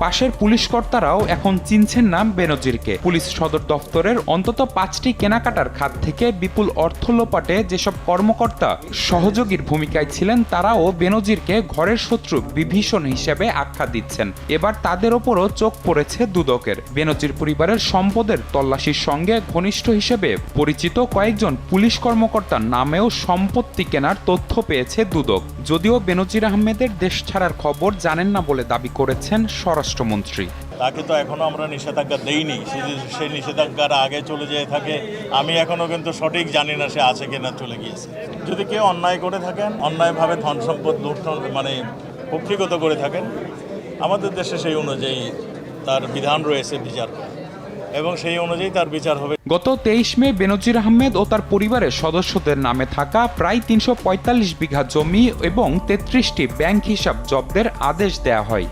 পাশের পুলিশ কর্তারাও এখন চিনছেন না বেনজিরকে। পুলিশ সদর দফতরের অন্তত পাঁচটি কেনাকাটার খাত থেকে বিপুল অর্থ লোপাটে যেসব কর্মকর্তা সহযোগীর ভূমিকায় ছিলেন, তারাও বেনজিরকে ঘরের শত্রু বিভীষণ হিসেবে আখ্যা দিচ্ছেন। এবার তাদের ওপরও চোখ পড়েছে দুদকের। বেনজির পরিবারের সম্পদের তল্লাশির সঙ্গে ঘনিষ্ঠ হিসেবে পরিচিত কয়েকজন পুলিশ কর্মকর্তার নামেও সম্পত্তি কেনার তথ্য পেয়েছে দুদক। যদিও বেনজির আহমেদের দেশ ছাড়ার খবর জানেন না বলে দাবি করেছেন স্বরাষ্ট্রমন্ত্রী। তাকে তো এখনও আমরা নিষেধাজ্ঞা দেইনি। সে সেই নিষেধাজ্ঞার আগে চলে যেয়ে থাকে, আমি এখনও কিন্তু সঠিক জানি না সে আছে কিনা চলে গিয়েছে। যদি কেউ অন্যায় করে থাকেন, অন্যায়ভাবে ধন সম্পদ লুণ্ঠন মানে কক্ষিগত করে থাকেন, আমাদের দেশে সেই অনুযায়ী তার বিধান রয়েছে বিচার। এবং সেই অনুযায়ী তার বিচার হবে। গত তেইশ মে বেনজির আহমেদ ও তার পরিবারের সদস্যদের নামে থাকা প্রায় তিনশো পঁয়তাল্লিশ বিঘা জমি এবং তেত্রিশটি ব্যাংক হিসাব জব্দের আদেশ দেয়া হয়।